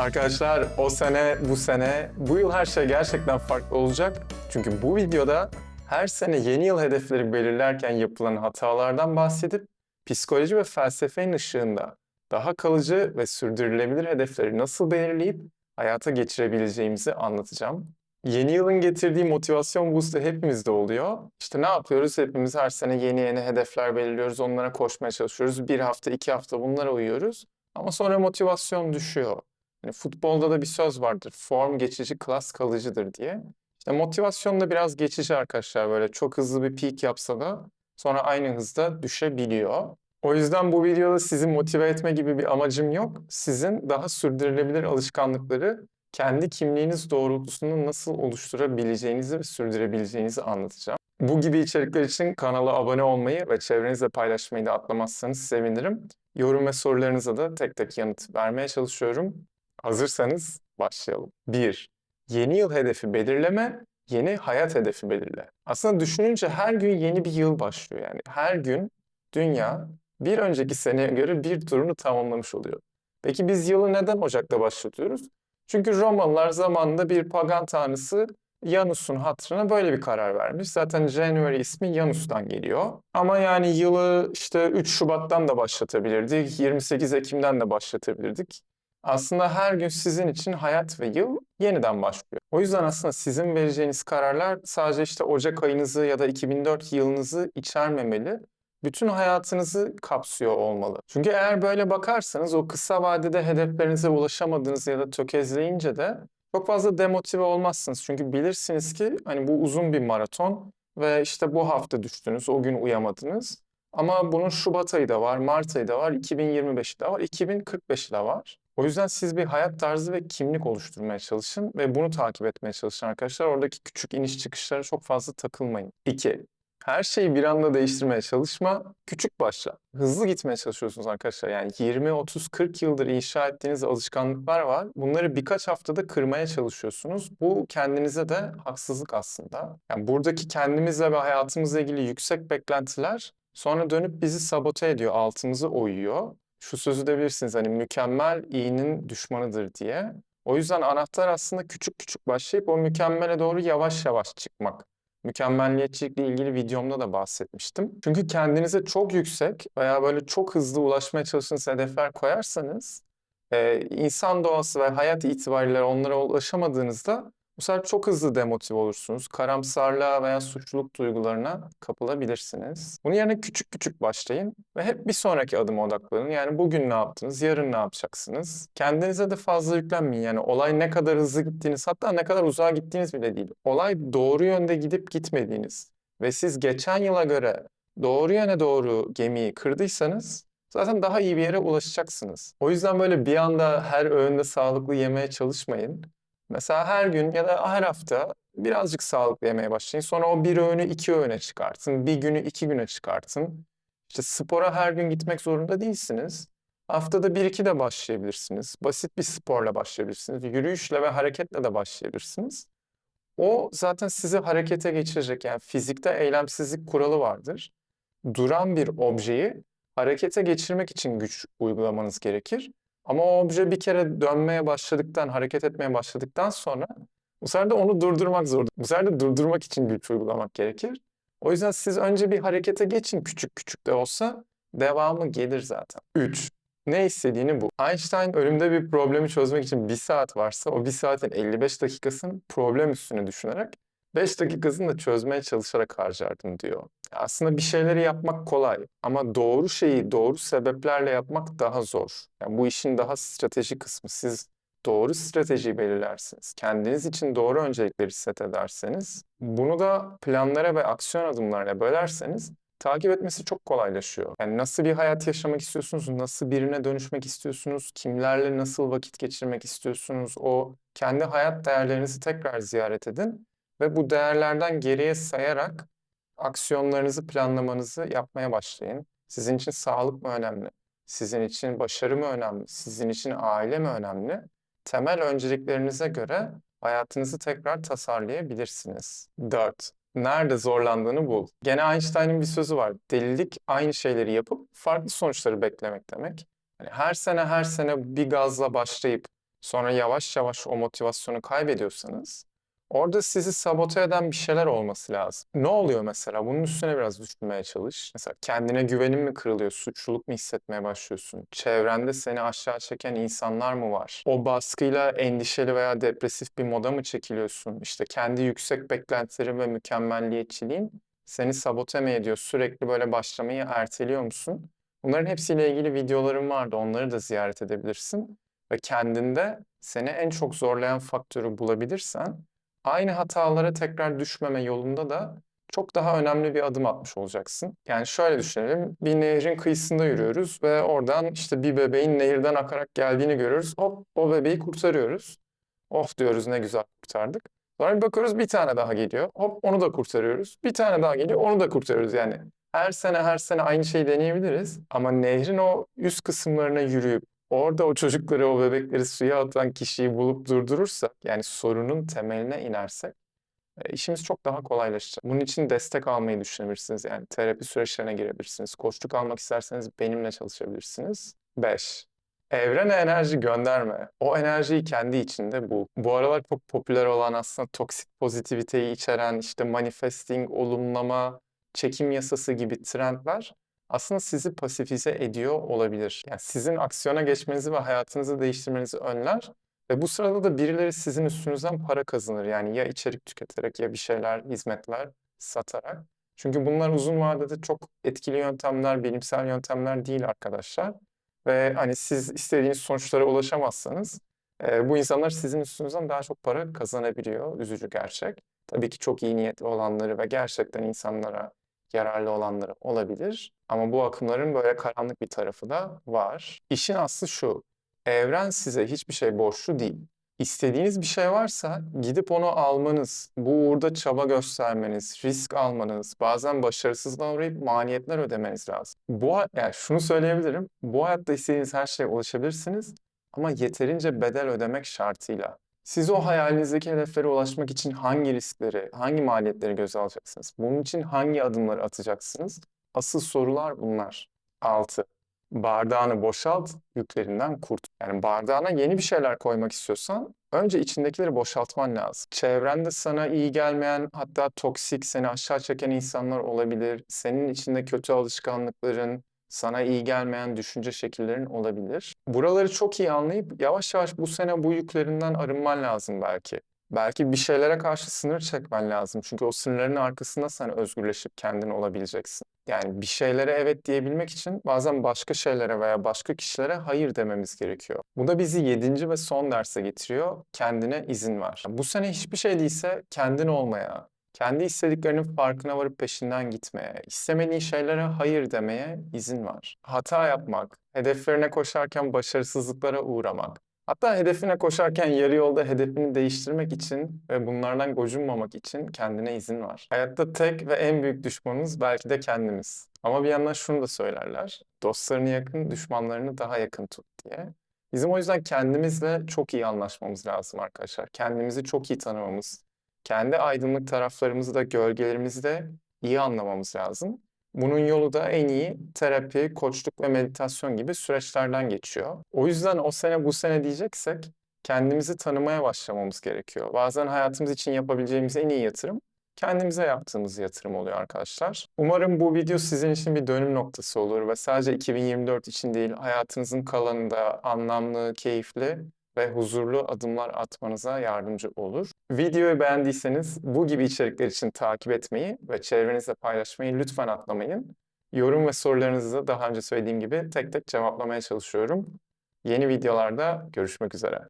Arkadaşlar o sene, bu sene, bu yıl her şey gerçekten farklı olacak. Çünkü bu videoda her sene yeni yıl hedefleri belirlerken yapılan hatalardan bahsedip psikoloji ve felsefenin ışığında daha kalıcı ve sürdürülebilir hedefleri nasıl belirleyip hayata geçirebileceğimizi anlatacağım. Yeni yılın getirdiği motivasyon boost'u hepimizde oluyor. İşte ne yapıyoruz? Hepimiz her sene yeni yeni hedefler belirliyoruz, onlara koşmaya çalışıyoruz. Bir hafta, iki hafta bunlara uyuyoruz. Ama sonra motivasyon düşüyor. Hani futbolda da bir söz vardır. Form geçici, klas kalıcıdır diye. İşte motivasyon da biraz geçici arkadaşlar. Böyle çok hızlı bir peak yapsa da sonra aynı hızda düşebiliyor. O yüzden bu videoda sizi motive etme gibi bir amacım yok. Sizin daha sürdürülebilir alışkanlıkları kendi kimliğiniz doğrultusunda nasıl oluşturabileceğinizi ve sürdürebileceğinizi anlatacağım. Bu gibi içerikler için kanala abone olmayı ve çevrenizle paylaşmayı da atlamazsanız sevinirim. Yorum ve sorularınıza da tek tek yanıt vermeye çalışıyorum. Hazırsanız başlayalım. 1. Yeni yıl hedefi belirleme, yeni hayat hedefi belirle. Aslında düşününce her gün yeni bir yıl başlıyor yani. Her gün dünya bir önceki seneye göre bir turunu tamamlamış oluyor. Peki biz yılı neden Ocak'ta başlatıyoruz? Çünkü Romalılar zamanında bir pagan tanrısı Janus'un hatırına böyle bir karar vermiş. Zaten January ismi Janus'tan geliyor. Ama yani yılı işte 3 Şubat'tan da başlatabilirdik, 28 Ekim'den de başlatabilirdik. Aslında her gün sizin için hayat ve yıl yeniden başlıyor. O yüzden aslında sizin vereceğiniz kararlar sadece işte Ocak ayınızı ya da 2004 yılınızı içermemeli. Bütün hayatınızı kapsıyor olmalı. Çünkü eğer böyle bakarsanız o kısa vadede hedeflerinize ulaşamadığınız ya da tökezleyince de çok fazla demotive olmazsınız. Çünkü bilirsiniz ki hani bu uzun bir maraton ve işte bu hafta düştünüz, o gün uyamadınız. Ama bunun Şubat ayı da var, Mart ayı da var, 2025'i de var, 2045'i de var. O yüzden siz bir hayat tarzı ve kimlik oluşturmaya çalışın ve bunu takip etmeye çalışın arkadaşlar. Oradaki küçük iniş çıkışlara çok fazla takılmayın. 2. Her şeyi bir anda değiştirmeye çalışma, küçük başla. Hızlı gitmeye çalışıyorsunuz arkadaşlar. Yani 20, 30, 40 yıldır inşa ettiğiniz alışkanlıklar var. Bunları birkaç haftada kırmaya çalışıyorsunuz. Bu kendinize de haksızlık aslında. Yani buradaki kendimizle ve hayatımızla ilgili yüksek beklentiler sonra dönüp bizi sabote ediyor, altımızı oyuyor. Şu sözü de bilirsiniz hani mükemmel iyinin düşmanıdır diye. O yüzden anahtar aslında küçük küçük başlayıp o mükemmele doğru yavaş yavaş çıkmak. Mükemmelliyetçilikle ilgili videomda da bahsetmiştim. Çünkü kendinize çok yüksek veya böyle çok hızlı ulaşmaya çalıştığınız hedefler koyarsanız e, insan doğası ve hayat itibariyle onlara ulaşamadığınızda bu sefer çok hızlı demotive olursunuz. Karamsarlığa veya suçluluk duygularına kapılabilirsiniz. Bunun yerine küçük küçük başlayın ve hep bir sonraki adıma odaklanın. Yani bugün ne yaptınız, yarın ne yapacaksınız? Kendinize de fazla yüklenmeyin. Yani olay ne kadar hızlı gittiğiniz, hatta ne kadar uzağa gittiğiniz bile değil. Olay doğru yönde gidip gitmediğiniz ve siz geçen yıla göre doğru yöne doğru gemiyi kırdıysanız zaten daha iyi bir yere ulaşacaksınız. O yüzden böyle bir anda her öğünde sağlıklı yemeye çalışmayın. Mesela her gün ya da her hafta birazcık sağlıklı yemeye başlayın. Sonra o bir öğünü iki öğüne çıkartın. Bir günü iki güne çıkartın. İşte spora her gün gitmek zorunda değilsiniz. Haftada bir iki de başlayabilirsiniz. Basit bir sporla başlayabilirsiniz. Yürüyüşle ve hareketle de başlayabilirsiniz. O zaten sizi harekete geçirecek. Yani fizikte eylemsizlik kuralı vardır. Duran bir objeyi harekete geçirmek için güç uygulamanız gerekir. Ama o obje bir kere dönmeye başladıktan, hareket etmeye başladıktan sonra bu sefer de onu durdurmak zor. Bu sefer de durdurmak için güç uygulamak gerekir. O yüzden siz önce bir harekete geçin küçük küçük de olsa devamı gelir zaten. 3. Ne istediğini bu. Einstein ölümde bir problemi çözmek için bir saat varsa o bir saatin 55 dakikasını problem üstüne düşünerek 5 dakikasını da çözmeye çalışarak harcardım diyor. Aslında bir şeyleri yapmak kolay ama doğru şeyi doğru sebeplerle yapmak daha zor. Yani bu işin daha strateji kısmı. Siz doğru stratejiyi belirlersiniz. Kendiniz için doğru öncelikleri set ederseniz, bunu da planlara ve aksiyon adımlarına bölerseniz takip etmesi çok kolaylaşıyor. Yani nasıl bir hayat yaşamak istiyorsunuz, nasıl birine dönüşmek istiyorsunuz, kimlerle nasıl vakit geçirmek istiyorsunuz, o kendi hayat değerlerinizi tekrar ziyaret edin ve bu değerlerden geriye sayarak aksiyonlarınızı planlamanızı yapmaya başlayın. Sizin için sağlık mı önemli? Sizin için başarı mı önemli? Sizin için aile mi önemli? Temel önceliklerinize göre hayatınızı tekrar tasarlayabilirsiniz. 4. Nerede zorlandığını bul. Gene Einstein'ın bir sözü var. Delilik aynı şeyleri yapıp farklı sonuçları beklemek demek. Yani her sene her sene bir gazla başlayıp sonra yavaş yavaş o motivasyonu kaybediyorsanız orada sizi sabote eden bir şeyler olması lazım. Ne oluyor mesela? Bunun üstüne biraz düşünmeye çalış. Mesela kendine güvenin mi kırılıyor? Suçluluk mu hissetmeye başlıyorsun? Çevrende seni aşağı çeken insanlar mı var? O baskıyla endişeli veya depresif bir moda mı çekiliyorsun? İşte kendi yüksek beklentilerin ve mükemmelliyetçiliğin seni sabote mi ediyor? Sürekli böyle başlamayı erteliyor musun? Bunların hepsiyle ilgili videolarım vardı. Onları da ziyaret edebilirsin. Ve kendinde seni en çok zorlayan faktörü bulabilirsen aynı hatalara tekrar düşmeme yolunda da çok daha önemli bir adım atmış olacaksın. Yani şöyle düşünelim, bir nehrin kıyısında yürüyoruz ve oradan işte bir bebeğin nehirden akarak geldiğini görüyoruz. Hop o bebeği kurtarıyoruz. Of diyoruz ne güzel kurtardık. Sonra bir bakıyoruz bir tane daha geliyor. Hop onu da kurtarıyoruz. Bir tane daha geliyor onu da kurtarıyoruz yani. Her sene her sene aynı şeyi deneyebiliriz ama nehrin o üst kısımlarına yürüyüp orada o çocukları, o bebekleri suya atan kişiyi bulup durdurursak, yani sorunun temeline inersek e, işimiz çok daha kolaylaşacak. Bunun için destek almayı düşünebilirsiniz. Yani terapi süreçlerine girebilirsiniz. Koçluk almak isterseniz benimle çalışabilirsiniz. 5. Evrene enerji gönderme. O enerjiyi kendi içinde bul. Bu aralar çok popüler olan aslında toksik pozitiviteyi içeren işte manifesting, olumlama, çekim yasası gibi trendler aslında sizi pasifize ediyor olabilir. Yani sizin aksiyona geçmenizi ve hayatınızı değiştirmenizi önler ve bu sırada da birileri sizin üstünüzden para kazanır. Yani ya içerik tüketerek ya bir şeyler, hizmetler satarak. Çünkü bunlar uzun vadede çok etkili yöntemler, bilimsel yöntemler değil arkadaşlar. Ve hani siz istediğiniz sonuçlara ulaşamazsanız e, bu insanlar sizin üstünüzden daha çok para kazanabiliyor. Üzücü gerçek. Tabii ki çok iyi niyetli olanları ve gerçekten insanlara yararlı olanları olabilir. Ama bu akımların böyle karanlık bir tarafı da var. İşin aslı şu. Evren size hiçbir şey borçlu değil. İstediğiniz bir şey varsa gidip onu almanız, bu uğurda çaba göstermeniz, risk almanız, bazen başarısızlığa uğrayıp maliyetler ödemeniz lazım. Bu, yani şunu söyleyebilirim, bu hayatta istediğiniz her şeye ulaşabilirsiniz ama yeterince bedel ödemek şartıyla. Siz o hayalinizdeki hedeflere ulaşmak için hangi riskleri, hangi maliyetleri göze alacaksınız? Bunun için hangi adımları atacaksınız? Asıl sorular bunlar. 6. Bardağını boşalt, yüklerinden kurt. Yani bardağına yeni bir şeyler koymak istiyorsan önce içindekileri boşaltman lazım. Çevrende sana iyi gelmeyen, hatta toksik, seni aşağı çeken insanlar olabilir. Senin içinde kötü alışkanlıkların, sana iyi gelmeyen düşünce şekillerin olabilir. Buraları çok iyi anlayıp yavaş yavaş bu sene bu yüklerinden arınman lazım belki. Belki bir şeylere karşı sınır çekmen lazım. Çünkü o sınırların arkasında sen özgürleşip kendin olabileceksin. Yani bir şeylere evet diyebilmek için bazen başka şeylere veya başka kişilere hayır dememiz gerekiyor. Bu da bizi yedinci ve son derse getiriyor. Kendine izin ver. Bu sene hiçbir şey değilse kendin olmaya, kendi istediklerinin farkına varıp peşinden gitmeye, istemediğin şeylere hayır demeye izin var. Hata yapmak, hedeflerine koşarken başarısızlıklara uğramak, hatta hedefine koşarken yarı yolda hedefini değiştirmek için ve bunlardan gocunmamak için kendine izin var. Hayatta tek ve en büyük düşmanımız belki de kendimiz. Ama bir yandan şunu da söylerler, dostlarını yakın, düşmanlarını daha yakın tut diye. Bizim o yüzden kendimizle çok iyi anlaşmamız lazım arkadaşlar. Kendimizi çok iyi tanımamız, kendi aydınlık taraflarımızı da gölgelerimizi de iyi anlamamız lazım. Bunun yolu da en iyi terapi, koçluk ve meditasyon gibi süreçlerden geçiyor. O yüzden o sene bu sene diyeceksek kendimizi tanımaya başlamamız gerekiyor. Bazen hayatımız için yapabileceğimiz en iyi yatırım kendimize yaptığımız yatırım oluyor arkadaşlar. Umarım bu video sizin için bir dönüm noktası olur ve sadece 2024 için değil hayatınızın kalanında anlamlı, keyifli ve huzurlu adımlar atmanıza yardımcı olur. Videoyu beğendiyseniz bu gibi içerikler için takip etmeyi ve çevrenizle paylaşmayı lütfen atlamayın. Yorum ve sorularınızı da daha önce söylediğim gibi tek tek cevaplamaya çalışıyorum. Yeni videolarda görüşmek üzere.